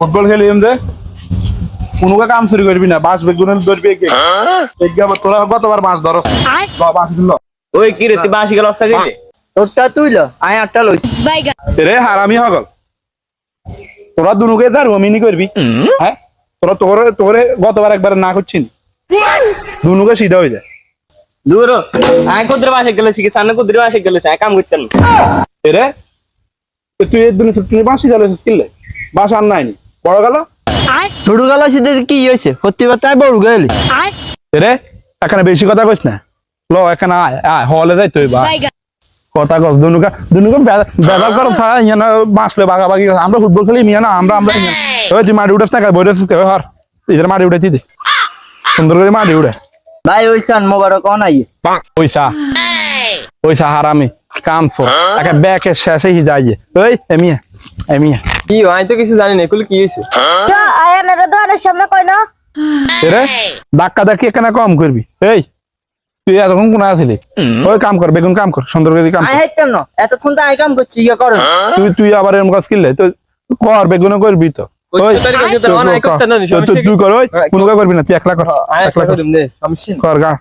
Football খেলি যে। কোনো কাম চুরি করবি না বাস বেগুন ধরবি তোরা কতবার মাছ ধরো বাস দিল ওই কি রে তুই বাসি গেল অস্তা গেছে তোরটা তুই ল আয় আটটা লইছি। রে হারামি হগল। তোরা দুনুকে তার রমিনি করবি হ্যাঁ? তোরা তোরে তোরে গতবার একবার না করছিস দুনুকে সিধা হয়ে যায়। দূর হ। আয় কুদ্রে বাসে গেলে শিখে সামনে কুদ্রে বাসে গেলে আয় কাম করতেন এরে তুই দুনু তুই বাসি গেল কিনলে বাস আর নাইনি বড় গেল? ছোট গেল সিদ্ধে কি হয়েছে। সত্যি কথা আমি বড় গেলি। এরে এখানে বেশি কথা কইস না। ল এখানে আয় আয় হলে যাই তুই বা। কথা কস দুনুকা দুনুকা ব্যবহার করো ছাড়া ইয়ানা বাঁচলে বাগাবাগি করে। আমরা ফুটবল খেলি মিয়া না আমরা আমরা ওই তুই মাটি উঠাস না বইটা কে? হর। ইধার মাটি দে। সুন্দর করে মাটি উঠে। ভাই ওইসান মোবারক অন আইয়ে। পয়সা। পয়সা হারামি। কাম ফো একে ব্যাকে শেষে হি যাইয়ে। ওই এমিয়া এমিয়া কি আমি তো কিছু জানি না এগুলো কি হয়েছে আয়া মেরে দোয়ারের সামনে কই না এরে ধাক্কা ধাক্কি এখানে কম করবি? এই তুই এতক্ষণ কোন আসিলি? ওই কাম কর বেগুন কাম কর সুন্দর করে কাম কর। এতক্ষণ তো আই কাম করছি করো? তুই তুই আবার এরকম কাজ কিনলে তো কর বেগুন করবি তো। তুই- তুই- তুই কর ওই হ্যাঁ, কোনো করবি না তুই একলা কর একলা কর। কর গা।